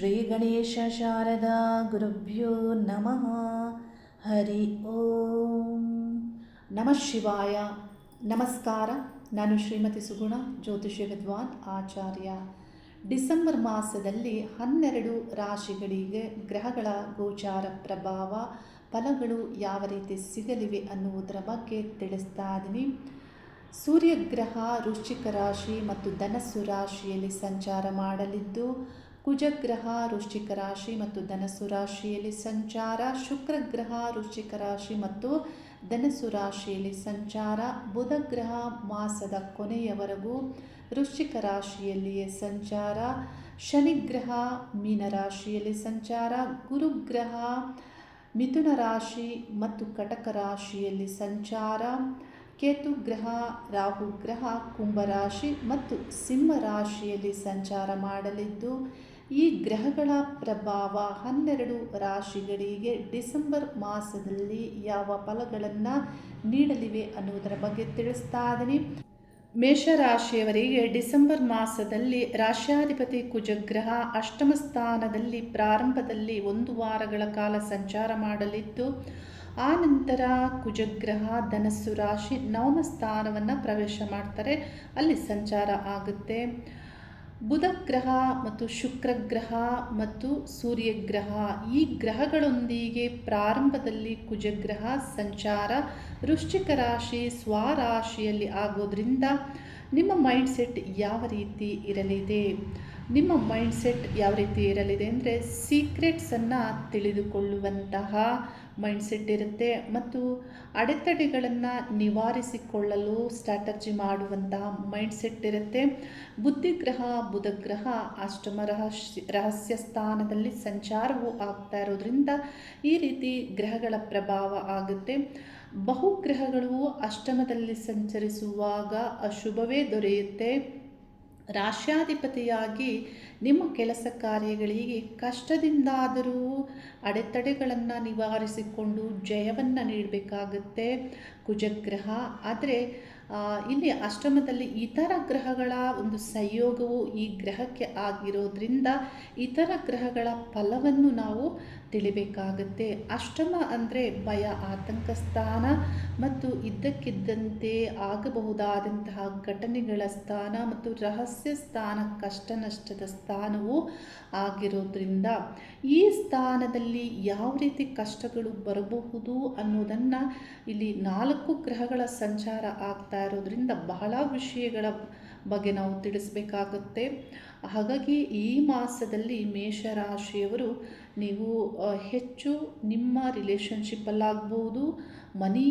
ಶ್ರೀ ಗಣೇಶ ಶಾರದಾ ಗುರುಭ್ಯೋ ನಮಃ. ಹರಿ ಓಂ. ನಮಃ ಶಿವಾಯ. ನಮಸ್ಕಾರ. ನಾನು ಶ್ರೀಮತಿ ಸುಗುಣ, ಜ್ಯೋತಿಷ್ಯ ವಿದ್ವಾನ್ ಆಚಾರ್ಯ. ಡಿಸೆಂಬರ್ ಮಾಸದಲ್ಲಿ ಹನ್ನೆರಡು ರಾಶಿಗಳಿಗೆ ಗ್ರಹಗಳ ಗೋಚಾರ ಪ್ರಭಾವ, ಫಲಗಳು ಯಾವ ರೀತಿ ಸಿಗಲಿವೆ ಅನ್ನುವುದರ ಬಗ್ಗೆ ತಿಳಿಸ್ತಾ ಇದ್ದೀನಿ. ಸೂರ್ಯಗ್ರಹ, ವೃಶ್ಚಿಕ ರಾಶಿ ಮತ್ತು ಧನಸ್ಸು ರಾಶಿಯಲ್ಲಿ ಸಂಚಾರ ಮಾಡಲಿದ್ದು ಕುಜಗ್ರಹ ವೃಶ್ಚಿಕ ರಾಶಿ ಮತ್ತು ಧನಸ್ಸು ರಾಶಿಯಲ್ಲಿ ಸಂಚಾರ ಶುಕ್ರಗ್ರಹ ವೃಶ್ಚಿಕ ರಾಶಿ ಮತ್ತು ಧನಸ್ಸು ರಾಶಿಯಲ್ಲಿ ಸಂಚಾರ, ಬುಧಗ್ರಹ ಮಾಸದ ಕೊನೆಯವರೆಗೂ ವೃಶ್ಚಿಕ ರಾಶಿಯಲ್ಲಿಯೇ ಸಂಚಾರ, ಶನಿಗ್ರಹ ಮೀನರಾಶಿಯಲ್ಲಿ ಸಂಚಾರ, ಗುರುಗ್ರಹ ಮಿಥುನ ರಾಶಿ ಮತ್ತು ಕಟಕ ರಾಶಿಯಲ್ಲಿ ಸಂಚಾರ ಕೇತು ಗ್ರಹ ರಾಹು ಗ್ರಹ ಕುಂಭರಾಶಿ ಮತ್ತು ಸಿಂಹ ರಾಶಿಯಲ್ಲಿ ಸಂಚಾರ ಮಾಡಲಿದ್ದು ಈ ಗ್ರಹಗಳ ಪ್ರಭಾವ ಹನ್ನೆರಡು ರಾಶಿಗಳಿಗೆ ಡಿಸೆಂಬರ್ ಮಾಸದಲ್ಲಿ ಯಾವ ಫಲಗಳನ್ನು ನೀಡಲಿವೆ ಅನ್ನುವುದರ ಬಗ್ಗೆ ತಿಳಿಸ್ತಾ ಇದ್ದೀನಿ ಮೇಷರಾಶಿಯವರಿಗೆ ಡಿಸೆಂಬರ್ ಮಾಸದಲ್ಲಿ ರಾಶ್ಯಾಧಿಪತಿ ಕುಜಗ್ರಹ ಅಷ್ಟಮ ಸ್ಥಾನದಲ್ಲಿ ಪ್ರಾರಂಭದಲ್ಲಿ ಒಂದು ವಾರಗಳ ಕಾಲ ಸಂಚಾರ ಮಾಡಲಿದ್ದು, ಆ ನಂತರ ಕುಜಗ್ರಹ ಧನಸ್ಸು ರಾಶಿ ನವಮ ಸ್ಥಾನವನ್ನು ಪ್ರವೇಶ ಮಾಡ್ತಾರೆ. ಅಲ್ಲಿ ಸಂಚಾರ ಆಗುತ್ತೆ. ಬುಧ ಗ್ರಹ ಮತ್ತು ಶುಕ್ರ ಗ್ರಹ ಮತ್ತು ಸೂರ್ಯಗ್ರಹ ಈ ಗ್ರಹಗಳೊಂದಿಗೆ ಪ್ರಾರಂಭದಲ್ಲಿ ಕುಜಗ್ರಹ ಸಂಚಾರ, ವೃಶ್ಚಿಕ ರಾಶಿ, ಸ್ವರಾಶಿಯಲ್ಲಿ ಆಗೋದ್ರಿಂದ ನಿಮ್ಮ ಮೈಂಡ್ಸೆಟ್ ಯಾವ ರೀತಿ ಇರಲಿದೆ? ನಿಮ್ಮ ಮೈಂಡ್ಸೆಟ್ ಯಾವ ರೀತಿ ಇರಲಿದೆ ಅಂದರೆ ಸೀಕ್ರೆಟ್ಸನ್ನು ತಿಳಿದುಕೊಳ್ಳುವಂತಹ ಮೈಂಡ್ಸೆಟ್ ಇರುತ್ತೆ ಮತ್ತು ಅಡೆತಡೆಗಳನ್ನು ನಿವಾರಿಸಿಕೊಳ್ಳಲು ಸ್ಟ್ರಾಟಜಿ ಮಾಡುವಂತಹ ಮೈಂಡ್ಸೆಟ್ ಇರುತ್ತೆ. ಬುದ್ಧಿಗ್ರಹ, ಬುಧಗ್ರಹ, ಅಷ್ಟಮ ರಹಸ್ಯ ರಹಸ್ಯ ಸ್ಥಾನದಲ್ಲಿ ಸಂಚಾರವು ಆಗ್ತಾ ಇರೋದ್ರಿಂದ ಈ ರೀತಿ ಗ್ರಹಗಳ ಪ್ರಭಾವ ಆಗುತ್ತೆ. ಬಹುಗ್ರಹಗಳು ಅಷ್ಟಮದಲ್ಲಿ ಸಂಚರಿಸುವಾಗ ಅಶುಭವೇ ದೊರೆಯುತ್ತೆ. ರಾಶ್ಯಾಧಿಪತಿಯಾಗಿ ನಿಮ್ಮ ಕೆಲಸ ಕಾರ್ಯಗಳಿಗೆ ಕಷ್ಟದಿಂದಾದರೂ ಅಡೆತಡೆಗಳನ್ನು ನಿವಾರಿಸಿಕೊಂಡು ಜಯವನ್ನು ನೀಡಬೇಕಾಗುತ್ತೆ. ಕುಜಗ್ರಹ. ಆದರೆ ಇಲ್ಲಿ ಅಷ್ಟಮದಲ್ಲಿ ಇತರ ಗ್ರಹಗಳ ಒಂದು ಸಂಯೋಗವು ಈ ಗ್ರಹಕ್ಕೆ ಆಗಿರೋದ್ರಿಂದ ಇತರ ಗ್ರಹಗಳ ಫಲವನ್ನು ನಾವು ತಿಳಿಬೇಕಾಗುತ್ತೆ. ಅಷ್ಟಮ ಅಂದರೆ ಭಯ ಆತಂಕ ಸ್ಥಾನ ಮತ್ತು ಇದ್ದಕ್ಕಿದ್ದಂತೆ ಆಗಬಹುದಾದಂತಹ ಘಟನೆಗಳ ಸ್ಥಾನ ಮತ್ತು ರಹಸ್ಯ ಸ್ಥಾನ ಕಷ್ಟ ನಷ್ಟದ ಸ್ಥಾನವು ಆಗಿರೋದ್ರಿಂದ ಈ ಸ್ಥಾನದಲ್ಲಿ ಯಾವ ರೀತಿ ಕಷ್ಟಗಳು ಬರಬಹುದು ಅನ್ನೋದನ್ನು ಇಲ್ಲಿ ನಾಲ್ಕು ಗ್ರಹಗಳ ಸಂಚಾರ ಆಗ್ತಾ ಇರೋದ್ರಿಂದ ಬಹಳ ವಿಷಯಗಳ ಬಗ್ಗೆ ನಾವು ತಿಳಿಸ್ಬೇಕಾಗುತ್ತೆ. ಹಾಗಾಗಿ ಈ ಮಾಸದಲ್ಲಿ ಮೇಷರಾಶಿಯವರು ನೀವು ಹೆಚ್ಚು ನಿಮ್ಮ ರಿಲೇಷನ್ಶಿಪ್ಪಲ್ಲಾಗ್ಬೋದು, ಮನಿ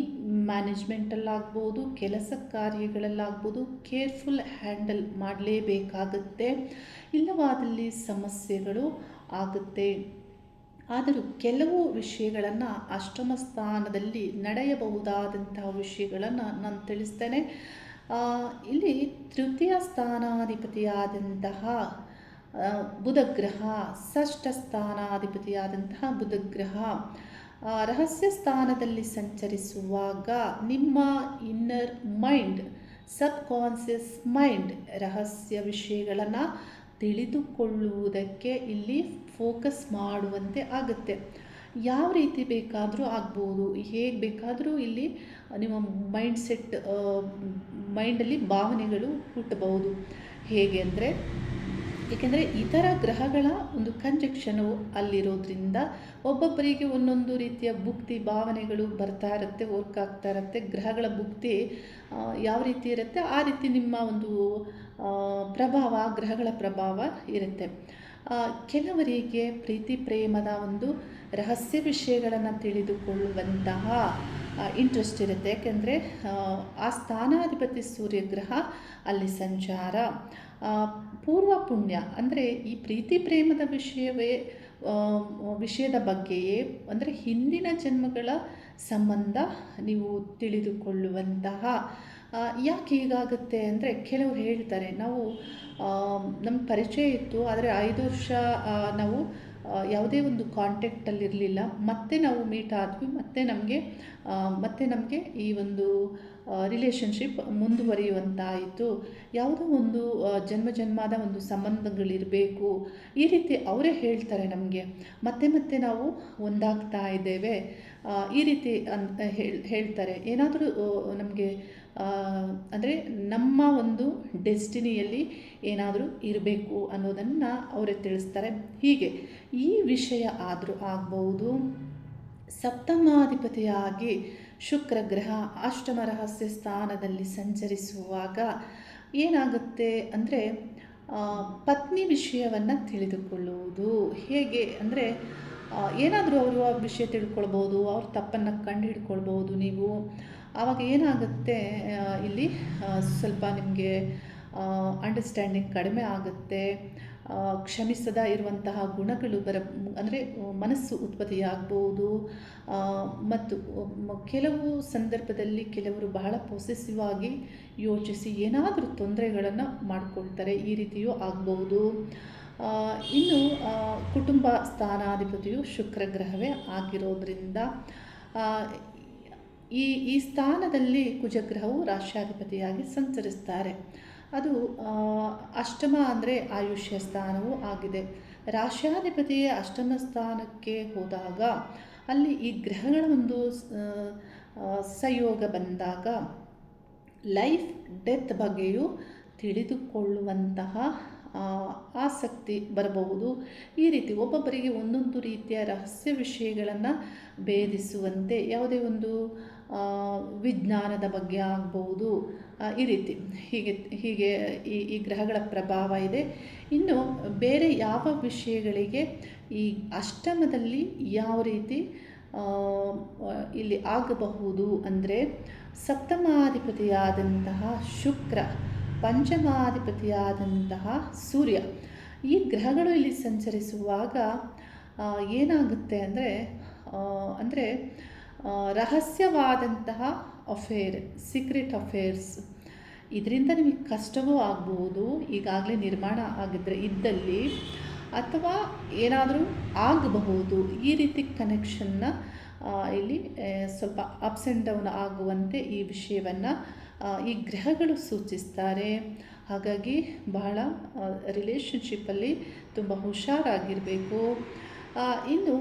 ಮ್ಯಾನೇಜ್ಮೆಂಟಲ್ಲಾಗ್ಬೋದು, ಕೆಲಸ ಕಾರ್ಯಗಳಲ್ಲಾಗ್ಬೋದು, ಕೇರ್ಫುಲ್ ಹ್ಯಾಂಡಲ್ ಮಾಡಲೇಬೇಕಾಗುತ್ತೆ. ಇಲ್ಲವಾದಲ್ಲಿ ಸಮಸ್ಯೆಗಳು ಆಗುತ್ತೆ. ಆದರೂ ಕೆಲವು ವಿಷಯಗಳನ್ನು ಅಷ್ಟಮ ಸ್ಥಾನದಲ್ಲಿ ನಡೆಯಬಹುದಾದಂತಹ ವಿಷಯಗಳನ್ನು ನಾನು ತಿಳಿಸ್ತೇನೆ. ಇಲ್ಲಿ ತೃತೀಯ ಸ್ಥಾನಾಧಿಪತಿಯಾದಂತಹ ಬುಧಗ್ರಹ, ಷಷ್ಠ ಸ್ಥಾನಾಧಿಪತಿಯಾದಂತಹ ಬುಧಗ್ರಹ ರಹಸ್ಯ ಸ್ಥಾನದಲ್ಲಿ ಸಂಚರಿಸುವಾಗ ನಿಮ್ಮ inner mind subconscious mind ರಹಸ್ಯ ವಿಷಯಗಳನ್ನು ತಿಳಿದುಕೊಳ್ಳುವುದಕ್ಕೆ ಇಲ್ಲಿ ಫೋಕಸ್ ಮಾಡುವಂತೆ ಆಗುತ್ತೆ. ಯಾವ ರೀತಿ ಬೇಕಾದರೂ ಆಗ್ಬೋದು, ಹೇಗೆ ಬೇಕಾದರೂ ಇಲ್ಲಿ ನಿಮ್ಮ ಮೈಂಡ್ ಸೆಟ್ ಮೈಂಡಲ್ಲಿ ಭಾವನೆಗಳು ಹುಟ್ಟಬಹುದು. ಹೇಗೆ ಅಂದರೆ, ಏಕೆಂದರೆ ಇತರ ಗ್ರಹಗಳ ಒಂದು ಕಂಜೆಕ್ಷನು ಅಲ್ಲಿರೋದ್ರಿಂದ ಒಬ್ಬೊಬ್ಬರಿಗೆ ಒಂದೊಂದು ರೀತಿಯ ಭುಕ್ತಿ, ಭಾವನೆಗಳು ಬರ್ತಾ ಇರುತ್ತೆ ವರ್ಕ್ ಆಗ್ತಾ ಇರುತ್ತೆ. ಗ್ರಹಗಳ ಭುಕ್ತಿ ಯಾವ ರೀತಿ ಇರುತ್ತೆ? ಆ ರೀತಿ ನಿಮ್ಮ ಒಂದು ಪ್ರಭಾವ, ಗ್ರಹಗಳ ಪ್ರಭಾವ ಇರುತ್ತೆ. ಕೆಲವರಿಗೆ ಪ್ರೀತಿ ಪ್ರೇಮದ ಒಂದು ರಹಸ್ಯ ವಿಷಯಗಳನ್ನು ತಿಳಿದುಕೊಳ್ಳುವಂತಹ ಇಂಟ್ರೆಸ್ಟ್ ಇರುತ್ತೆ. ಯಾಕೆಂದರೆ, ಆ ಸ್ಥಾನಾಧಿಪತಿ ಸೂರ್ಯಗ್ರಹ, ಅಲ್ಲಿ ಸಂಚಾರ. ಪೂರ್ವ ಪುಣ್ಯ, ಅಂದರೆ ಈ ಪ್ರೀತಿ ಪ್ರೇಮದ ವಿಷಯವೇ ವಿಷಯದ ಬಗ್ಗೆಯೇ, ಅಂದರೆ ಹಿಂದಿನ ಜನ್ಮಗಳ ಸಂಬಂಧ ನೀವು ತಿಳಿದುಕೊಳ್ಳುವಂತಹ ಯಾಕೆ ಹೀಗಾಗುತ್ತೆ ಅಂದರೆ ಕೆಲವರು ಹೇಳ್ತಾರೆ, ನಾವು ನಮ್ಮ ಪರಿಚಯ ಇತ್ತು, ಆದರೆ ಐದು ವರ್ಷ ನಾವು ಯಾವುದೇ ಒಂದು ಕಾಂಟ್ಯಾಕ್ಟಲ್ಲಿರಲಿಲ್ಲ ಮತ್ತೆ ನಾವು ಮೀಟ್ ಆದ್ವಿ, ಮತ್ತೆ ನಮಗೆ ಮತ್ತೆ ನಮಗೆ ಈ ಒಂದು ರಿಲೇಷನ್ಶಿಪ್ ಮುಂದುವರಿಯುವಂತಾಯಿತು. ಯಾವುದೋ ಒಂದು ಜನ್ಮ ಜನ್ಮದ ಒಂದು ಸಂಬಂಧಗಳಿರಬೇಕು. ಈ ರೀತಿ ಅವರೇ ಹೇಳ್ತಾರೆ ನಮಗೆ. ಮತ್ತೆ ಮತ್ತೆ ನಾವು ಒಂದಾಗ್ತಾ ಇದ್ದೇವೆ. ಈ ರೀತಿ ಅನ್ ಹೇಳ್, ಹೇಳ್ತಾರೆ. ಏನಾದರೂ ನಮಗೆ ಅಂದರೆ ನಮ್ಮ ಒಂದು ಡೆಸ್ಟಿನಿಯಲ್ಲಿ ಏನಾದರೂ ಇರಬೇಕು ಅನ್ನೋದನ್ನು ಅವರೇ ತಿಳಿಸ್ತಾರೆ. ಹೀಗೆ ಈ ವಿಷಯ ಆದರೂ ಆಗ್ಬೋದು ಸಪ್ತಮಾಧಿಪತಿಯಾಗಿ ಶುಕ್ರ ಗ್ರಹ ಅಷ್ಟಮ ರಹಸ್ಯ ಸ್ಥಾನದಲ್ಲಿ ಸಂಚರಿಸುವಾಗ ಏನಾಗುತ್ತೆ ಅಂದರೆ ಪತ್ನಿ ವಿಷಯವನ್ನು ತಿಳಿದುಕೊಳ್ಳುವುದು. ಹೇಗೆ ಅಂದರೆ ಏನಾದರೂ ಅವರು ಆ ವಿಷಯ ತಿಳ್ಕೊಳ್ಬೋದು ಅವ್ರ ತಪ್ಪನ್ನು ಕಂಡುಹಿಡ್ಕೊಳ್ಬೋದು ನೀವು. ಆವಾಗ ಏನಾಗುತ್ತೆ ಇಲ್ಲಿ ಸ್ವಲ್ಪ ನಿಮಗೆ ಅಂಡರ್ಸ್ಟ್ಯಾಂಡಿಂಗ್ ಕಡಿಮೆ ಆಗುತ್ತೆ. ಕ್ಷಮಿಸದ ಇರುವಂತಹ ಗುಣಗಳು ಬರ ಅಂದರೆ ಮನಸ್ಸು ಉತ್ಪತ್ತಿಯಾಗ್ಬೋದು. ಆ, ಮತ್ತು ಕೆಲವು ಸಂದರ್ಭದಲ್ಲಿ ಕೆಲವರು ಬಹಳ ಪೊಸೆಸಿವ್ ಆಗಿ ಯೋಚಿಸಿ ಏನಾದರೂ ತೊಂದರೆಗಳನ್ನು ಮಾಡಿಕೊಳ್ತಾರೆ ಈ ರೀತಿಯೂ ಆಗ್ಬೋದು. ಇನ್ನು ಕುಟುಂಬ ಸ್ಥಾನಾಧಿಪತಿಯು ಶುಕ್ರಗ್ರಹವೇ ಆಗಿರೋದ್ರಿಂದ ಈ ಈ ಸ್ಥಾನದಲ್ಲಿ ಕುಜಗ್ರಹವು ರಾಷ್ಟ್ರಾಧಿಪತಿಯಾಗಿ ಸಂಚರಿಸ್ತಾರೆ. ಅದು ಅಷ್ಟಮ ಅಂದರೆ ಆಯುಷ್ಯ ಸ್ಥಾನವೂ ಆಗಿದೆ. ರಾಷ್ಟ್ರಾಧಿಪತಿಯ ಅಷ್ಟಮ ಸ್ಥಾನಕ್ಕೆ ಹೋದಾಗ ಅಲ್ಲಿ ಈ ಗ್ರಹಗಳ ಒಂದು ಸಂಯೋಗ ಬಂದಾಗ ಲೈಫ್, ಡೆತ್ ಬಗ್ಗೆಯೂ ತಿಳಿದುಕೊಳ್ಳುವಂತಹ ಆಸಕ್ತಿ ಬರಬಹುದು. ಈ ರೀತಿ ಒಬ್ಬೊಬ್ಬರಿಗೆ ಒಂದೊಂದು ರೀತಿಯ ರಹಸ್ಯ ವಿಷಯಗಳನ್ನು ಭೇದಿಸುವಂತೆ ಯಾವುದೇ ಒಂದು ವಿಜ್ಞಾನದ ಬಗ್ಗೆ ಆಗ್ಬೋದು ಈ ರೀತಿ. ಹೀಗೆ ಹೀಗೆ ಈ ಈ ಗ್ರಹಗಳ ಪ್ರಭಾವ ಇದೆ. ಇನ್ನು ಬೇರೆ ಯಾವ ವಿಷಯಗಳಿಗೆ ಈ ಅಷ್ಟಮದಲ್ಲಿ ಯಾವ ರೀತಿ ಇಲ್ಲಿ ಆಗಬಹುದು ಅಂದರೆ ಸಪ್ತಮಾಧಿಪತಿಯಾದಂತಹ ಶುಕ್ರ, ಪಂಚಮಾಧಿಪತಿಯಾದಂತಹ ಸೂರ್ಯ. ಈ ಗ್ರಹಗಳು ಇಲ್ಲಿ ಸಂಚರಿಸುವಾಗ ಏನಾಗುತ್ತೆ ಅಂದರೆ ಅಂದರೆ ರಹಸ್ಯವಾದಂತಹ ಅಫೇರ್ ಸೀಕ್ರೆಟ್ ಅಫೇರ್ಸ್ ಇದರಿಂದ ನಿಮಗೆ ಕಷ್ಟವೂ ಆಗ್ಬೋದು, ಈಗಾಗಲೇ ನಿರ್ಮಾಣ ಆಗಿದ್ದರೆ ಇದ್ದಲ್ಲಿ, ಅಥವಾ ಏನಾದರೂ ಆಗಬಹುದು, ಈ ರೀತಿ ಕನೆಕ್ಷನ್ನ ಇಲ್ಲಿ ಸ್ವಲ್ಪ ಅಪ್ಸ್ ಆ್ಯಂಡ್ ಡೌನ್ ಆಗುವಂತೆ ಈ ವಿಷಯವನ್ನು ಈ ಗ್ರಹಗಳು ಸೂಚಿಸ್ತಾರೆ. ಹಾಗಾಗಿ ಬಹಳ ರಿಲೇಷನ್ಶಿಪ್ಪಲ್ಲಿ ತುಂಬ ಹುಷಾರಾಗಿರಬೇಕು. ಇನ್ನು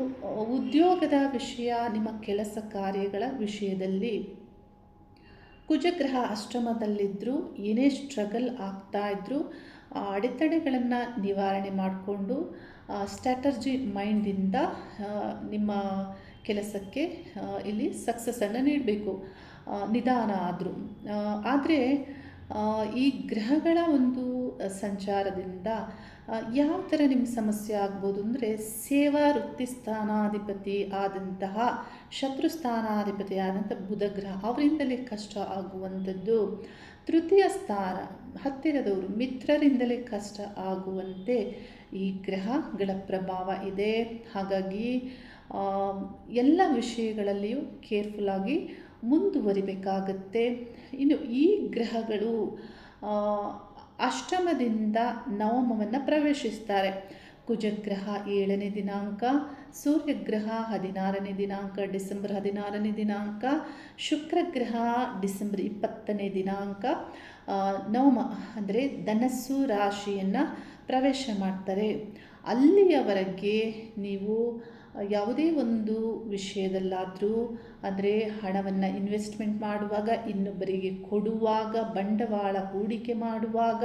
ಉದ್ಯೋಗದ ವಿಷಯ, ನಿಮ್ಮ ಕೆಲಸ ಕಾರ್ಯಗಳ ವಿಷಯದಲ್ಲಿ ಕುಜಗ್ರಹ ಅಷ್ಟಮದಲ್ಲಿದ್ದರೂ ಏನೇ ಸ್ಟ್ರಗಲ್ ಆಗ್ತಾ ಇದ್ದರೂ ಅಡೆತಡೆಗಳನ್ನು ನಿವಾರಣೆ ಮಾಡಿಕೊಂಡು ಸ್ಟ್ರಾಟರ್ಜಿ ಮೈಂಡಿಂದ ನಿಮ್ಮ ಕೆಲಸಕ್ಕೆ ಇಲ್ಲಿ ಸಕ್ಸಸ್ಸನ್ನು ನೀಡಬೇಕು. ನಿಧಾನ ಆದರೂ. ಆದರೆ ಈ ಗ್ರಹಗಳ ಒಂದು ಸಂಚಾರದಿಂದ ಯಾವ ಥರ ನಿಮ್ಮ ಸಮಸ್ಯೆ ಆಗ್ಬೋದು ಅಂದರೆ ಸೇವಾ ವೃತ್ತಿ ಸ್ಥಾನಾಧಿಪತಿ ಆದಂತಹ ಶತ್ರು ಸ್ಥಾನಾಧಿಪತಿ ಆದಂಥ ಬುಧಗ್ರಹ, ಅವರಿಂದಲೇ ಕಷ್ಟ ಆಗುವಂಥದ್ದು. ತೃತೀಯ ಸ್ಥಾನ, ಹತ್ತಿರದವರು, ಮಿತ್ರರಿಂದಲೇ ಕಷ್ಟ ಆಗುವಂತೆ ಈ ಗ್ರಹಗಳ ಪ್ರಭಾವ ಇದೆ. ಹಾಗಾಗಿ ಎಲ್ಲ ವಿಷಯಗಳಲ್ಲಿಯೂ ಕೇರ್ಫುಲ್ಲಾಗಿ ಮುಂದುವರಿಬೇಕಾಗತ್ತೆ. ಇನ್ನು ಈ ಗ್ರಹಗಳು ಅಷ್ಟಮದಿಂದ ನವಮವನ್ನು ಪ್ರವೇಶಿಸ್ತಾರೆ. ಕುಜಗ್ರಹ ಏಳನೇ ದಿನಾಂಕ, ಸೂರ್ಯಗ್ರಹ ಹದಿನಾರನೇ ದಿನಾಂಕ, ಡಿಸೆಂಬರ್ ಹದಿನಾರನೇ ದಿನಾಂಕ, ಶುಕ್ರಗ್ರಹ ಡಿಸೆಂಬರ್ ಇಪ್ಪತ್ತನೇ ದಿನಾಂಕ ನವಮ, ಅಂದರೆ ಧನಸ್ಸು ರಾಶಿಯನ್ನು ಪ್ರವೇಶ ಮಾಡ್ತಾರೆ. ಅಲ್ಲಿಯವರೆಗೆ ನೀವು ಯಾವುದೇ ಒಂದು ವಿಷಯದಲ್ಲಾದರೂ, ಅಂದರೆ ಹಣವನ್ನು ಇನ್ವೆಸ್ಟ್ಮೆಂಟ್ ಮಾಡುವಾಗ, ಇನ್ನೊಬ್ಬರಿಗೆ ಕೊಡುವಾಗ, ಬಂಡವಾಳ ಹೂಡಿಕೆ ಮಾಡುವಾಗ,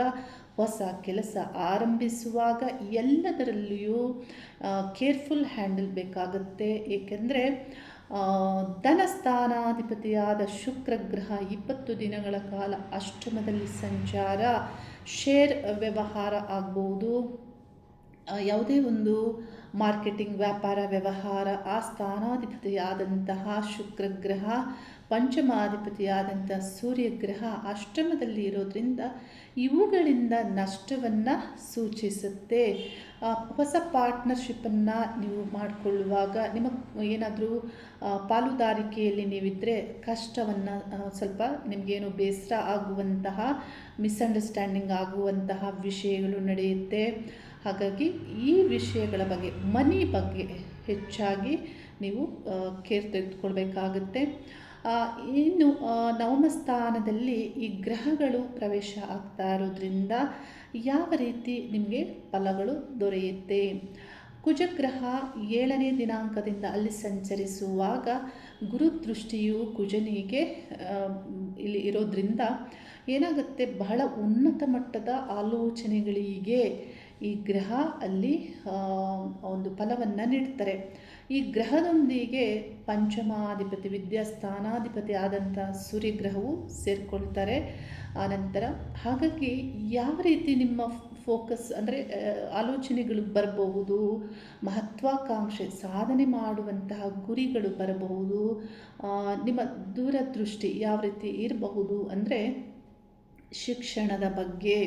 ಹೊಸ ಕೆಲಸ ಆರಂಭಿಸುವಾಗ ಎಲ್ಲದರಲ್ಲಿಯೂ ಕೇರ್ಫುಲ್ ಹ್ಯಾಂಡಲ್ ಬೇಕಾಗುತ್ತೆ. ಏಕೆಂದರೆ ಧನಸ್ಥಾನಾಧಿಪತಿಯಾದ ಶುಕ್ರ ಗ್ರಹ ಇಪ್ಪತ್ತು ದಿನಗಳ ಕಾಲ ಅಷ್ಟಮದಲ್ಲಿ ಸಂಚಾರ ಶೇರ್ ವ್ಯವಹಾರ ಆಗ್ಬೋದು. ಯಾವುದೇ ಒಂದು ಮಾರ್ಕೆಟಿಂಗ್, ವ್ಯಾಪಾರ, ವ್ಯವಹಾರ, ಆ ಸ್ಥಾನಾಧಿಪತಿಯಾದಂತಹ ಶುಕ್ರ ಗ್ರಹ ಪಂಚಮಾಧಿಪತಿಯಾದಂಥ ಸೂರ್ಯಗ್ರಹ ಅಷ್ಟಮದಲ್ಲಿ ಇರೋದ್ರಿಂದ ಇವುಗಳಿಂದ ನಷ್ಟವನ್ನು ಸೂಚಿಸುತ್ತೆ. ಹೊಸ ಪಾರ್ಟ್ನರ್ಶಿಪ್ಪನ್ನು ನೀವು ಮಾಡಿಕೊಳ್ಳುವಾಗ ನಿಮ್ಮ ಏನಾದರೂ ಪಾಲುದಾರಿಕೆಯಲ್ಲಿ ನೀವಿದ್ದರೆ ಕಷ್ಟವನ್ನು ಸ್ವಲ್ಪ ನಿಮಗೇನು ಬೇಸರ ಆಗುವಂತಹ, ಮಿಸ್ಅಂಡರ್ಸ್ಟ್ಯಾಂಡಿಂಗ್ ಆಗುವಂತಹ ವಿಷಯಗಳು ನಡೆಯುತ್ತೆ. ಹಾಗಾಗಿ ಈ ವಿಷಯಗಳ ಬಗ್ಗೆ ಮನಿ ಬಗ್ಗೆ ಹೆಚ್ಚಾಗಿ ನೀವು ಕೇರ್ ತೆಗೆದುಕೊಳ್ಬೇಕಾಗುತ್ತೆ. ಇನ್ನು ನವಮ ಸ್ಥಾನದಲ್ಲಿ ಈ ಗ್ರಹಗಳು ಪ್ರವೇಶ ಆಗ್ತಾ ಇರೋದ್ರಿಂದ ಯಾವ ರೀತಿ ನಿಮಗೆ ಫಲಗಳು ದೊರೆಯುತ್ತೆ? ಕುಜಗ್ರಹ ಏಳನೇ ದಿನಾಂಕದಿಂದ ಅಲ್ಲಿ ಸಂಚರಿಸುವಾಗ ಗುರುದೃಷ್ಟಿಯು ಕುಜನಿಗೆ ಇಲ್ಲಿ ಇರೋದ್ರಿಂದ ಏನಾಗುತ್ತೆ? ಬಹಳ ಉನ್ನತ ಮಟ್ಟದ ಆಲೋಚನೆಗಳಿಗೆ ಈ ಗ್ರಹ ಅಲ್ಲಿ ಒಂದು ಫಲವನ್ನು ನೀಡ್ತಾರೆ. ಈ ಗ್ರಹದೊಂದಿಗೆ ಪಂಚಮಾಧಿಪತಿ ವಿದ್ಯಾ ವಿದ್ಯಾಸ್ಥಾನಾಧಿಪತಿ ಆದಂಥ ಸೂರ್ಯಗ್ರಹವು ಸೇರಿಕೊಳ್ತಾರೆ. ಆನಂತರ ಹಾಗಾಗಿ ಯಾವ ರೀತಿ ನಿಮ್ಮ ಫೋಕಸ್ ಅಂದರೆ ಆಲೋಚನೆಗಳು ಬರಬಹುದು, ಮಹತ್ವಾಕಾಂಕ್ಷೆ ಸಾಧನೆ ಮಾಡುವಂತಹ ಗುರಿಗಳು ಬರಬಹುದು ನಿಮ್ಮ ದೂರದೃಷ್ಟಿ ಯಾವ ರೀತಿ ಇರಬಹುದು ಅಂದರೆ ಶಿಕ್ಷಣದ ಬಗ್ಗೆ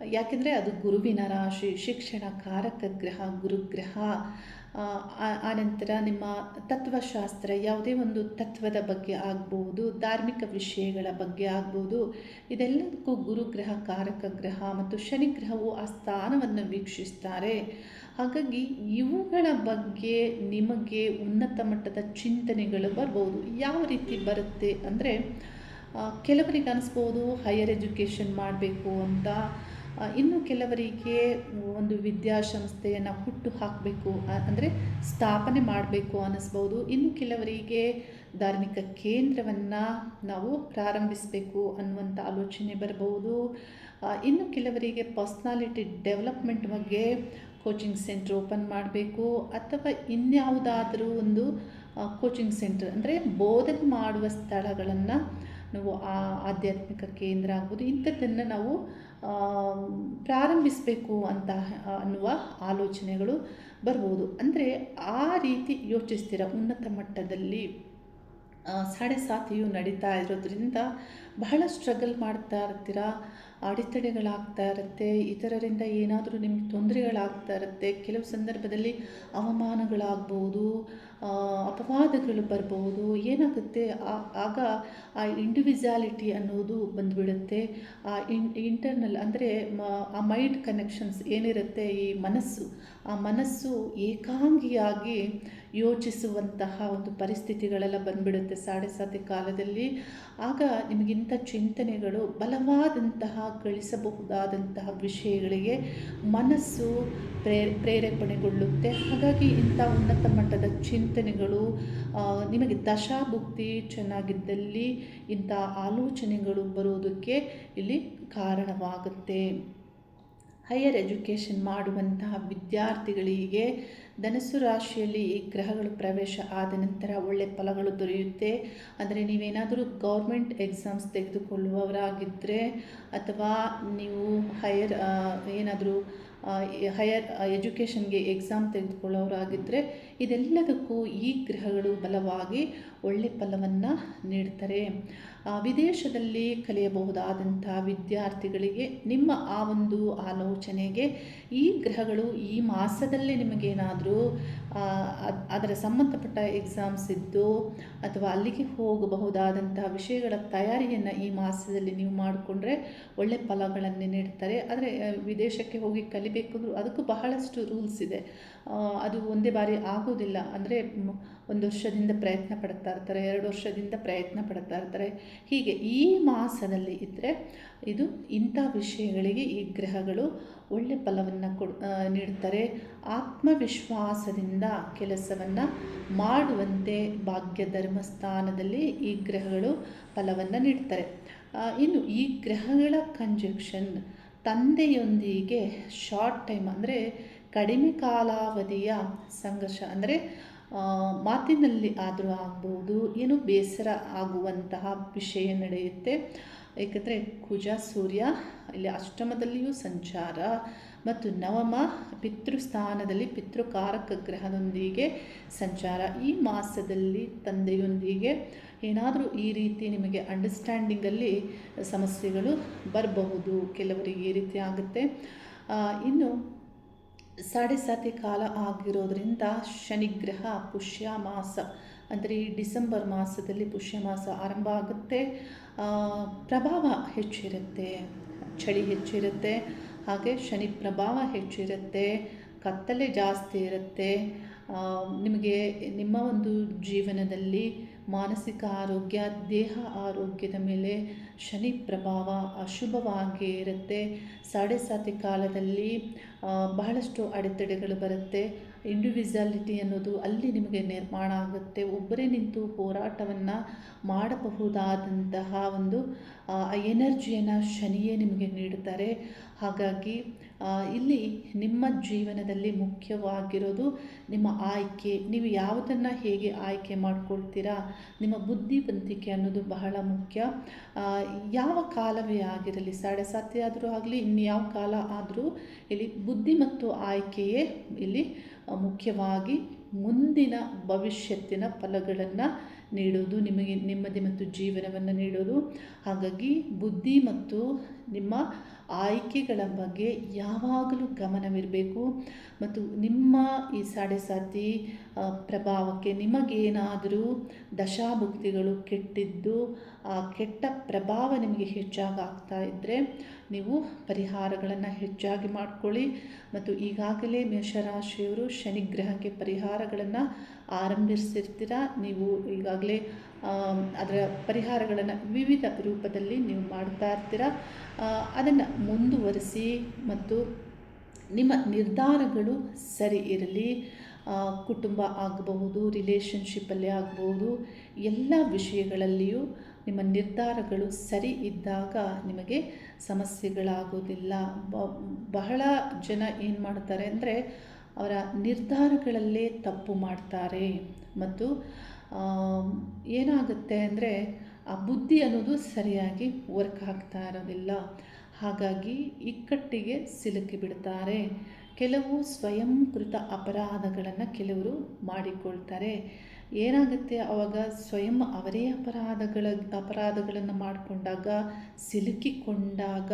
ಯಾಕೆಂದರೆ ಅದು ಗುರುವಿನ ರಾಶಿ ಶಿಕ್ಷಣ ಕಾರಕ ಗ್ರಹ ಗುರುಗ್ರಹ ಆನಂತರ ನಿಮ್ಮ ತತ್ವಶಾಸ್ತ್ರ ಯಾವುದೇ ಒಂದು ತತ್ವದ ಬಗ್ಗೆ ಆಗ್ಬೋದು, ಧಾರ್ಮಿಕ ವಿಷಯಗಳ ಬಗ್ಗೆ ಆಗ್ಬೋದು, ಇದೆಲ್ಲದಕ್ಕೂ ಗುರುಗ್ರಹ ಕಾರಕ ಗ್ರಹ ಮತ್ತು ಶನಿಗ್ರಹವು ಆ ಸ್ಥಾನವನ್ನು ವೀಕ್ಷಿಸ್ತಾರೆ. ಹಾಗಾಗಿ ಇವುಗಳ ಬಗ್ಗೆ ನಿಮಗೆ ಉನ್ನತ ಮಟ್ಟದ ಚಿಂತನೆಗಳು ಬರ್ಬೋದು. ಯಾವ ರೀತಿ ಬರುತ್ತೆ ಅಂದರೆ ಕೆಲವರಿಗೆ ಅನಿಸ್ಬೋದು ಹೈಯರ್ ಎಜುಕೇಷನ್ ಮಾಡಬೇಕು ಅಂತ. ಇನ್ನು ಕೆಲವರಿಗೆ ಒಂದು ವಿದ್ಯಾಸಂಸ್ಥೆಯನ್ನು ಹುಟ್ಟು ಹಾಕಬೇಕು ಅಂದರೆ ಸ್ಥಾಪನೆ ಮಾಡಬೇಕು ಅನ್ನಿಸ್ಬೋದು. ಇನ್ನು ಕೆಲವರಿಗೆ ಧಾರ್ಮಿಕ ಕೇಂದ್ರವನ್ನು ನಾವು ಪ್ರಾರಂಭಿಸಬೇಕು ಅನ್ನುವಂಥ ಆಲೋಚನೆ ಬರಬಹುದು ಇನ್ನು ಕೆಲವರಿಗೆ ಪರ್ಸ್ನಾಲಿಟಿ ಡೆವಲಪ್ಮೆಂಟ್ ಬಗ್ಗೆ ಕೋಚಿಂಗ್ ಸೆಂಟ್ರ್ ಓಪನ್ ಮಾಡಬೇಕು, ಅಥವಾ ಇನ್ಯಾವುದಾದರೂ ಒಂದು ಕೋಚಿಂಗ್ ಸೆಂಟ್ರ್, ಅಂದರೆ ಬೋಧನೆ ಮಾಡುವ ಸ್ಥಳಗಳನ್ನು ನಾವು ಆ ಆಧ್ಯಾತ್ಮಿಕ ಕೇಂದ್ರ ಆಗ್ಬೋದು. ಇಂಥದ್ದನ್ನು ನಾವು ಪ್ರಾರಂಭಿಸಬೇಕು ಅಂತ ಅನ್ನುವ ಆಲೋಚನೆಗಳು ಬರ್ಬೋದು. ಅಂದರೆ ಆ ರೀತಿ ಯೋಚಿಸ್ತೀರ, ಉನ್ನತ ಮಟ್ಟದಲ್ಲಿ ಸಾಡೆ ಸಾತಿಯು ನಡೀತಾ ಇರೋದ್ರಿಂದ ಬಹಳ ಸ್ಟ್ರಗಲ್ ಮಾಡ್ತಾ ಇರ್ತೀರ, ಅಡೆತಡೆಗಳಾಗ್ತಾ ಇರುತ್ತೆ, ಇತರರಿಂದ ಏನಾದರೂ ನಿಮ್ಗೆ ತೊಂದರೆಗಳಾಗ್ತಾ ಇರುತ್ತೆ, ಕೆಲವು ಸಂದರ್ಭದಲ್ಲಿ ಅವಮಾನಗಳಾಗ್ಬೋದು ಅಪವಾದಗಳು ಬರ್ಬೋದು, ಏನಾಗುತ್ತೆ? ಆಗ ಆ ಇಂಡಿವಿಜುವಾಲಿಟಿ ಅನ್ನೋದು ಬಂದುಬಿಡುತ್ತೆ. ಆ ಇನ್ ಇಂಟರ್ನಲ್ ಅಂದರೆ ಆ ಮೈಂಡ್ ಕನೆಕ್ಷನ್ಸ್ ಏನಿರುತ್ತೆ? ಈ ಮನಸ್ಸು. ಆ ಮನಸ್ಸು ಏಕಾಂಗಿಯಾಗಿ ಯೋಚಿಸುವಂತಹ ಒಂದು ಪರಿಸ್ಥಿತಿಗಳೆಲ್ಲ ಬಂದ್ಬಿಡುತ್ತೆ ಸಾಡೆ ಸಾತಿ ಕಾಲದಲ್ಲಿ. ಆಗ ನಿಮಗಿಂಥ ಚಿಂತನೆಗಳು ಬಲವಾದಂತಹ, ಗಳಿಸಬಹುದಾದಂತಹ ವಿಷಯಗಳಿಗೆ ಮನಸ್ಸು ಪ್ರೇ ಪ್ರೇರೇಪಣೆಗೊಳ್ಳುತ್ತೆ. ಹಾಗಾಗಿ ಇಂಥ ಉನ್ನತ ಮಟ್ಟದ ಚಿಂತನೆಗಳು ನಿಮಗೆ ದಶಾಭುಕ್ತಿ ಚೆನ್ನಾಗಿದ್ದಲ್ಲಿ ಇಂಥ ಆಲೋಚನೆಗಳು ಬರುವುದಕ್ಕೆ ಇಲ್ಲಿ ಕಾರಣವಾಗುತ್ತೆ. ಹೈಯರ್ ಎಜುಕೇಷನ್ ಮಾಡುವಂತಹ ವಿದ್ಯಾರ್ಥಿಗಳಿಗೆ ಧನಸ್ಸು ರಾಶಿಯಲ್ಲಿ ಈ ಗ್ರಹಗಳು ಪ್ರವೇಶ ಆದ ನಂತರ ಒಳ್ಳೆ ಫಲಗಳು ದೊರೆಯುತ್ತೆ. ಅಂದರೆ ನೀವೇನಾದರೂ ಗೌರ್ಮೆಂಟ್ ಎಕ್ಸಾಮ್ಸ್ ತೆಗೆದುಕೊಳ್ಳುವವರಾಗಿದ್ದರೆ ಅಥವಾ ನೀವು ಹೈಯರ್ ಏನಾದರೂ ಹೈಯರ್ ಎಜುಕೇಷನ್ಗೆ ಎಕ್ಸಾಮ್ ತೆಗೆದುಕೊಳ್ಳೋರಾಗಿದ್ದರೆ ಇದೆಲ್ಲದಕ್ಕೂ ಈ ಗ್ರಹಗಳು ಬಲವಾಗಿ ಒಳ್ಳೆ ಫಲವನ್ನು ನೀಡ್ತಾರೆ. ವಿದೇಶದಲ್ಲಿ ಕಲಿಯಬಹುದಾದಂಥ ವಿದ್ಯಾರ್ಥಿಗಳಿಗೆ ನಿಮ್ಮ ಆ ಒಂದು ಆಲೋಚನೆಗೆ ಈ ಗ್ರಹಗಳು ಈ ಮಾಸದಲ್ಲೇ ನಿಮಗೇನಾದರೂ ಅದರ ಸಂಬಂಧಪಟ್ಟ ಎಕ್ಸಾಮ್ಸ್ ಇದ್ದು ಅಥವಾ ಅಲ್ಲಿಗೆ ಹೋಗಬಹುದಾದಂತಹ ವಿಷಯಗಳ ತಯಾರಿಯನ್ನು ಈ ಮಾಸದಲ್ಲಿ ನೀವು ಮಾಡಿಕೊಂಡ್ರೆ ಒಳ್ಳೆ ಫಲಗಳನ್ನು ನೀಡ್ತಾರೆ. ಆದರೆ ವಿದೇಶಕ್ಕೆ ಹೋಗಿ ಕಲಿಬೇಕು ಅದಕ್ಕೂ ಬಹಳಷ್ಟು ರೂಲ್ಸ್ ಇದೆ. ಅದು ಒಂದೇ ಬಾರಿ ಆಗೋದಿಲ್ಲ. ಅಂದರೆ ಒಂದು ವರ್ಷದಿಂದ ಪ್ರಯತ್ನ ಪಡ್ತಾ ಇರ್ತಾರೆ, ಎರಡು ವರ್ಷದಿಂದ ಪ್ರಯತ್ನ ಪಡ್ತಾ ಇರ್ತಾರೆ. ಹೀಗೆ ಈ ಮಾಸದಲ್ಲಿ ಇದ್ದರೆ ಇದು ಇಂಥ ವಿಷಯಗಳಿಗೆ ಈ ಗ್ರಹಗಳು ಒಳ್ಳೆ ಫಲವನ್ನು ಕೊಡ್ ನೀಡ್ತಾರೆ ಆತ್ಮವಿಶ್ವಾಸದಿಂದ ಕೆಲಸವನ್ನು ಮಾಡುವಂತೆ ಭಾಗ್ಯ ಧರ್ಮಸ್ಥಾನದಲ್ಲಿ ಈ ಗ್ರಹಗಳು ಫಲವನ್ನು ನೀಡ್ತಾರೆ. ಇನ್ನು ಈ ಗ್ರಹಗಳ ಕಂಜಕ್ಷನ್ ತಂದೆಯೊಂದಿಗೆ ಶಾರ್ಟ್ ಟೈಮ್ ಅಂದರೆ ಕಡಿಮೆ ಕಾಲಾವಧಿಯ ಸಂಘರ್ಷ ಅಂದರೆ ಮಾತಿನಲ್ಲಿ ಆದರೂ ಆಗ್ಬೋದು, ಏನು ಬೇಸರ ಆಗುವಂತಹ ವಿಷಯ ನಡೆಯುತ್ತೆ. ಏಕೆಂದರೆ ಕುಜ, ಸೂರ್ಯ, ಇಲ್ಲಿ ಅಷ್ಟಮದಲ್ಲಿಯೂ ಸಂಚಾರ ಮತ್ತು ನವಮ ಪಿತೃಸ್ಥಾನದಲ್ಲಿ ಪಿತೃಕಾರಕ ಗ್ರಹದೊಂದಿಗೆ ಸಂಚಾರ. ಈ ಮಾಸದಲ್ಲಿ ತಂದೆಯೊಂದಿಗೆ ಏನಾದರೂ ಈ ರೀತಿ ನಿಮಗೆ ಅಂಡರ್ಸ್ಟ್ಯಾಂಡಿಂಗಲ್ಲಿ ಸಮಸ್ಯೆಗಳು ಬರಬಹುದು, ಕೆಲವರಿಗೆ ಈ ರೀತಿ ಆಗುತ್ತೆ. ಇನ್ನು ಸಾಡೆ ಸಾತಿ ಕಾಲ ಆಗಿರೋದ್ರಿಂದ ಶನಿಗ್ರಹ, ಪುಷ್ಯ ಮಾಸ, ಅಂದರೆ ಈ ಡಿಸೆಂಬರ್ ಮಾಸದಲ್ಲಿ ಪುಷ್ಯ ಮಾಸ ಆರಂಭ ಆಗುತ್ತೆ. ಪ್ರಭಾವ ಹೆಚ್ಚಿರುತ್ತೆ, ಚಳಿ ಹೆಚ್ಚಿರುತ್ತೆ, ಹಾಗೆ ಶನಿ ಪ್ರಭಾವ ಹೆಚ್ಚಿರುತ್ತೆ, ಕತ್ತಲೆ ಜಾಸ್ತಿ ಇರುತ್ತೆ. ನಿಮಗೆ ನಿಮ್ಮ ಒಂದು ಜೀವನದಲ್ಲಿ ಮಾನಸಿಕ ಆರೋಗ್ಯ, ದೇಹ ಆರೋಗ್ಯದ ಮೇಲೆ ಶನಿ ಪ್ರಭಾವ ಅಶುಭವಾಗಿ ಇರುತ್ತೆ. ಸಾಡೆ ಸಾತಿ ಕಾಲದಲ್ಲಿ ಬಹಳಷ್ಟು ಅಡೆತಡೆಗಳು ಬರುತ್ತೆ. ಇಂಡಿವಿಜುವಾಲಿಟಿ ಅನ್ನೋದು ಅಲ್ಲಿ ನಿಮಗೆ ನಿರ್ಮಾಣ ಆಗುತ್ತೆ. ಒಬ್ಬರೇ ನಿಂತು ಹೋರಾಟವನ್ನು ಮಾಡಬಹುದಾದಂತಹ ಒಂದು ಎನರ್ಜಿಯನ್ನು ಶನಿಯೇ ನಿಮಗೆ ನೀಡುತ್ತಾರೆ. ಹಾಗಾಗಿ ಇಲ್ಲಿ ನಿಮ್ಮ ಜೀವನದಲ್ಲಿ ಮುಖ್ಯವಾಗಿರೋದು ನಿಮ್ಮ ಆಯ್ಕೆ. ನೀವು ಯಾವುದನ್ನು ಹೇಗೆ ಆಯ್ಕೆ ಮಾಡ್ಕೊಳ್ತೀರಾ? ನಿಮ್ಮ ಬುದ್ಧಿವಂತಿಕೆ ಅನ್ನೋದು ಬಹಳ ಮುಖ್ಯ. ಯಾವ ಕಾಲವೇ ಆಗಿರಲಿ ಸಾಡೆ ಸಾತಿ ಆದರೂ ಆಗಲಿ, ಇನ್ಯಾವ ಕಾಲ ಆದರೂ ಇಲ್ಲಿ ಬುದ್ಧಿ ಮತ್ತು ಆಯ್ಕೆಯೇ ಇಲ್ಲಿ ಮುಖ್ಯವಾಗಿ ಮುಂದಿನ ಭವಿಷ್ಯತ್ತಿನ ಫಲಗಳನ್ನು ನೀಡೋದು, ನಿಮಗೆ ನೆಮ್ಮದಿ ಮತ್ತು ಜೀವನವನ್ನು ನೀಡೋದು. ಹಾಗಾಗಿ ಬುದ್ಧಿ ಮತ್ತು ನಿಮ್ಮ ಆಯ್ಕೆಗಳ ಬಗ್ಗೆ ಯಾವಾಗಲೂ ಗಮನವಿರಬೇಕು. ಮತ್ತು ನಿಮ್ಮ ಈ ಸಾಡೆ ಸಾತಿ ಆ, ಪ್ರಭಾವಕ್ಕೆ ನಿಮಗೇನಾದರೂ ದಶಾಭುಕ್ತಿಗಳು ಕೆಟ್ಟಿದ್ದು ಆ, ಕೆಟ್ಟ ಪ್ರಭಾವ ನಿಮಗೆ ಹೆಚ್ಚಾಗಿ ಆಗ್ತಾ ಇದ್ದರೆ ನೀವು ಪರಿಹಾರಗಳನ್ನು ಹೆಚ್ಚಾಗಿ ಮಾಡಿಕೊಳ್ಳಿ. ಮತ್ತು ಈಗಾಗಲೇ ಮೇಷರಾಶಿಯವರು ಶನಿಗ್ರಹಕ್ಕೆ ಪರಿಹಾರಗಳನ್ನು ಆರಂಭಿಸಿರ್ತೀರ? ನೀವು ಈಗಾಗಲೇ ಅದರ ಪರಿಹಾರಗಳನ್ನು ವಿವಿಧ ರೂಪದಲ್ಲಿ ನೀವು ಮಾಡ್ತಾ ಇರ್ತೀರ? ಅದನ್ನು ಮುಂದುವರಿಸಿ ಮತ್ತು ನಿಮ್ಮ ನಿರ್ಧಾರಗಳು ಸರಿ ಇರಲಿ. ಕುಟುಂಬ ಆಗಬಹುದು ರಿಲೇಷನ್ಶಿಪ್ಪಲ್ಲಿ ಆಗಬಹುದು, ಎಲ್ಲ ವಿಷಯಗಳಲ್ಲಿಯೂ ನಿಮ್ಮ ನಿರ್ಧಾರಗಳು ಸರಿ ಇದ್ದಾಗ ನಿಮಗೆ ಸಮಸ್ಯೆಗಳಾಗೋದಿಲ್ಲ. ಬಹಳ ಜನ ಏನು ಮಾಡ್ತಾರೆ ಅಂದರೆ ಅವರ ನಿರ್ಧಾರಗಳಲ್ಲೇ ತಪ್ಪು ಮಾಡ್ತಾರೆ. ಮತ್ತು ಏನಾಗುತ್ತೆ ಅಂದರೆ ಆ ಬುದ್ಧಿ ಅನ್ನೋದು ಸರಿಯಾಗಿ ವರ್ಕ್ ಆಗ್ತಾ ಇರೋದಿಲ್ಲ. ಹಾಗಾಗಿ ಇಕ್ಕಟ್ಟಿಗೆ ಸಿಲುಕಿ ಬಿಡ್ತಾರೆ. ಕೆಲವು ಸ್ವಯಂಕೃತ ಅಪರಾಧಗಳನ್ನು ಕೆಲವರು ಮಾಡಿಕೊಳ್ತಾರೆ. ಏನಾಗುತ್ತೆ? ಆವಾಗ ಸ್ವಯಂ ಅವರೇ ಅಪರಾಧಗಳ ಅಪರಾಧಗಳನ್ನು ಮಾಡಿಕೊಂಡಾಗ ಸಿಲುಕಿಕೊಂಡಾಗ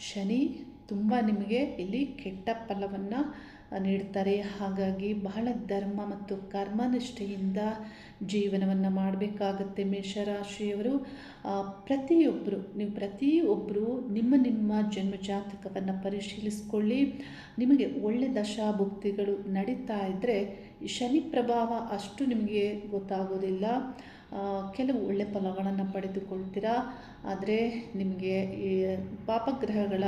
ಶನಿ ತುಂಬ ನಿಮಗೆ ಇಲ್ಲಿ ಕೆಟ್ಟ ಫಲವನ್ನು ನೀಡ್ತಾರೆ. ಹಾಗಾಗಿ ಬಹಳ ಧರ್ಮ ಮತ್ತು ಕರ್ಮನಿಷ್ಠೆಯಿಂದ ಜೀವನವನ್ನು ಮಾಡಬೇಕಾಗತ್ತೆ ಮೇಷರಾಶಿಯವರು. ಪ್ರತಿಯೊಬ್ಬರು ನೀವು ಪ್ರತಿಯೊಬ್ಬರು ನಿಮ್ಮ ನಿಮ್ಮ ಜನ್ಮಜಾತಕವನ್ನು ಪರಿಶೀಲಿಸಿಕೊಳ್ಳಿ. ನಿಮಗೆ ಒಳ್ಳೆ ದಶಾಭುಕ್ತಿಗಳು ನಡೀತಾ ಇದ್ದರೆ ಶನಿ ಪ್ರಭಾವ ಅಷ್ಟು ನಿಮಗೆ ಗೊತ್ತಾಗೋದಿಲ್ಲ. ಕೆಲವು ಒಳ್ಳೆ ಫಲಗಳನ್ನು ಪಡೆದುಕೊಳ್ತೀರಾ? ಆದರೆ ನಿಮಗೆ ಈ ಪಾಪಗ್ರಹಗಳ,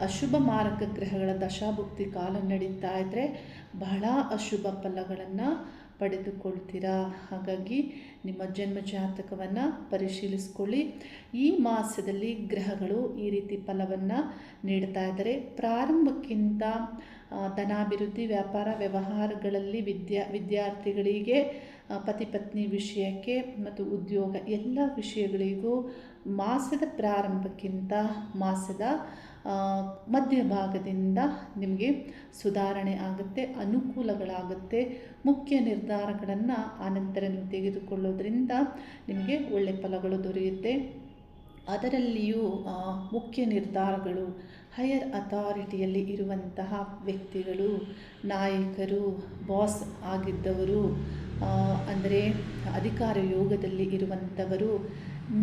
ಅಶುಭ ಮಾರಕ ಗ್ರಹಗಳ ದಶಾಭುಕ್ತಿ ಕಾಲ ನಡೀತಾ ಇದ್ದರೆ ಬಹಳ ಅಶುಭ ಫಲಗಳನ್ನು ಪಡೆದುಕೊಳ್ತೀರಾ? ಹಾಗಾಗಿ ನಿಮ್ಮ ಜನ್ಮ ಜಾತಕವನ್ನು ಪರಿಶೀಲಿಸ್ಕೊಳ್ಳಿ. ಈ ಮಾಸದಲ್ಲಿ ಗ್ರಹಗಳು ಈ ರೀತಿ ಫಲವನ್ನು ನೀಡ್ತಾ ಇದ್ದಾರೆ. ಪ್ರಾರಂಭಕ್ಕಿಂತ ಧನಾಭಿವೃದ್ಧಿ, ವ್ಯಾಪಾರ, ವ್ಯವಹಾರಗಳಲ್ಲಿ ವಿದ್ಯಾ, ವಿದ್ಯಾರ್ಥಿಗಳಿಗೆ ಪತಿ ಪತ್ನಿ ವಿಷಯಕ್ಕೆ ಮತ್ತು ಉದ್ಯೋಗ ಎಲ್ಲ ವಿಷಯಗಳಿಗೂ ಮಾಸದ ಪ್ರಾರಂಭಕ್ಕಿಂತ ಮಾಸದ ಮಧ್ಯಭಾಗದಿಂದ ನಿಮಗೆ ಸುಧಾರಣೆ ಆಗುತ್ತೆ, ಅನುಕೂಲಗಳಾಗುತ್ತೆ, ಮುಖ್ಯ ನಿರ್ಧಾರಗಳನ್ನು ಆನಂತರ ನೀವು ತೆಗೆದುಕೊಳ್ಳೋದ್ರಿಂದ ನಿಮಗೆ ಒಳ್ಳೆ ಫಲಗಳು ದೊರೆಯುತ್ತೆ. ಅದರಲ್ಲಿಯೂ ಮುಖ್ಯ ನಿರ್ಧಾರಗಳು ಹೈಯರ್ ಅಥಾರಿಟಿಯಲ್ಲಿ ಇರುವಂತಹ ವ್ಯಕ್ತಿಗಳು, ನಾಯಕರು, ಬಾಸ್ ಆಗಿದ್ದವರು ಅಂದರೆ ಅಧಿಕಾರ ಯೋಗದಲ್ಲಿ ಇರುವಂಥವರು,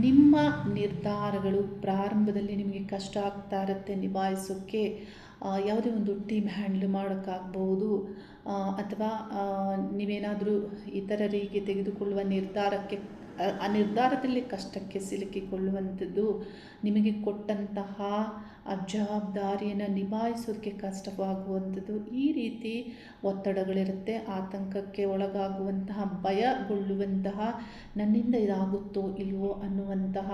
ನಿಮ್ಮ ನಿರ್ಧಾರಗಳು ಪ್ರಾರಂಭದಲ್ಲಿ ನಿಮಗೆ ಕಷ್ಟ ಆಗ್ತಾ ಇರುತ್ತೆ ನಿಭಾಯಿಸೋಕ್ಕೆ ಯಾವುದೇ ಒಂದು ಟೀಮ್ ಹ್ಯಾಂಡ್ಲ್ ಮಾಡೋಕ್ಕಾಗ್ಬೋದು ಅಥವಾ ನೀವೇನಾದರೂ ಇತರರಿಗೆ ತೆಗೆದುಕೊಳ್ಳುವ ನಿರ್ಧಾರಕ್ಕೆ, ಆ ನಿರ್ಧಾರದಲ್ಲಿ ಕಷ್ಟಕ್ಕೆ ಸಿಲುಕಿಕೊಳ್ಳುವಂಥದ್ದು ನಿಮಗೆ ಕೊಟ್ಟಂತಹ ಆ ಜವಾಬ್ದಾರಿಯನ್ನು ನಿಭಾಯಿಸೋದಕ್ಕೆ ಕಷ್ಟವಾಗುವಂಥದ್ದು ಈ ರೀತಿ ಒತ್ತಡಗಳಿರುತ್ತೆ ಆತಂಕಕ್ಕೆ ಒಳಗಾಗುವಂತಹ ಭಯಗೊಳ್ಳುವಂತಹ ನನ್ನಿಂದ ಇದಾಗುತ್ತೋ ಇಲ್ವೋ ಅನ್ನುವಂತಹ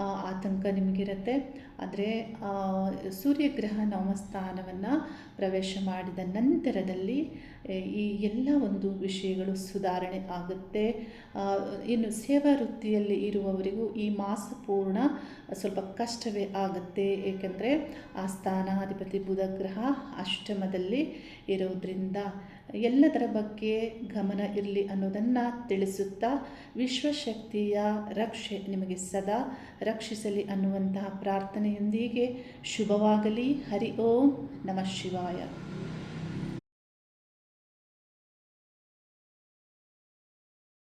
ಆತಂಕ ನಿಮಗಿರುತ್ತೆ. ಆದರೆ ಸೂರ್ಯಗ್ರಹ ನವಮಸ್ಥಾನವನ್ನು ಪ್ರವೇಶ ಮಾಡಿದ ನಂತರದಲ್ಲಿ ಈ ಎಲ್ಲ ಒಂದು ವಿಷಯಗಳು ಸುಧಾರಣೆ ಆಗುತ್ತೆ. ಇನ್ನು ಸೇವಾ ವೃತ್ತಿಯಲ್ಲಿ ಇರುವವರಿಗೂ ಈ ಮಾಸ ಪೂರ್ಣ ಸ್ವಲ್ಪ ಕಷ್ಟವೇ ಆಗುತ್ತೆ. ಏಕೆಂದರೆ ಆ ಸ್ಥಾನಾಧಿಪತಿ ಬುಧಗ್ರಹ ಅಷ್ಟಮದಲ್ಲಿ ಇರೋದ್ರಿಂದ ಎಲ್ಲದರ ಬಗ್ಗೆ ಗಮನ ಇರಲಿ ಅನ್ನೋದನ್ನು ತಿಳಿಸುತ್ತಾ ವಿಶ್ವಶಕ್ತಿಯ ರಕ್ಷೆ ನಿಮಗೆ ಸದಾ ರಕ್ಷಿಸಲಿ ಅನ್ನುವಂತಹ ಪ್ರಾರ್ಥನೆಯೊಂದಿಗೆ ಶುಭವಾಗಲಿ. ಹರಿ ಓಂ, ನಮಃ ಶಿವಾಯ.